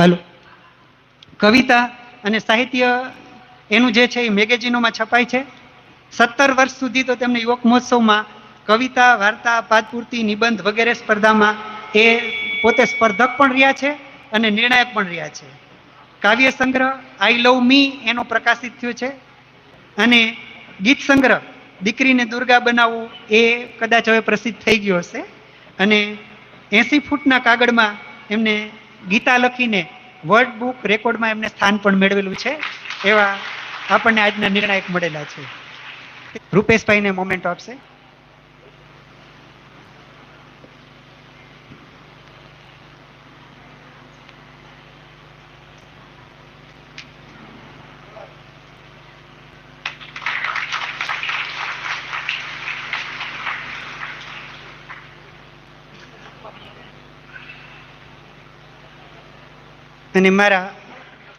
હાલો. કવિતા અને સાહિત્ય એનું જે છે એ મેગેઝિનોમાં છપાય છે. સત્તર વર્ષ સુધી તો તેમને યુવક મહોત્સવમાં કવિતા, વાર્તા પાદપૂર્તિ નિબંધ વગેરે સ્પર્ધામાં એ પોતે સ્પર્ધક પણ રહ્યા છે અને નિર્ણાયક પણ રહ્યા છે. કાવ્ય સંગ્રહ આઈ લવ મી એનો પ્રકાશિત થયો છે અને ગીત સંગ્રહ, દીકરીને દુર્ગા બનાવવું એ કદાચ હવે પ્રસિદ્ધ થઈ ગયો હશે અને એસી ફૂટના કાગળમાં એમને ગીતા લખીને વર્ડ બુક રેકોર્ડમાં એમને સ્થાન પણ મેળવેલું છે, એવા આપણને આજના નિર્ણાયક મળેલા છે. રૂપેશભાઈને મોમેન્ટ આપશે. અને મારા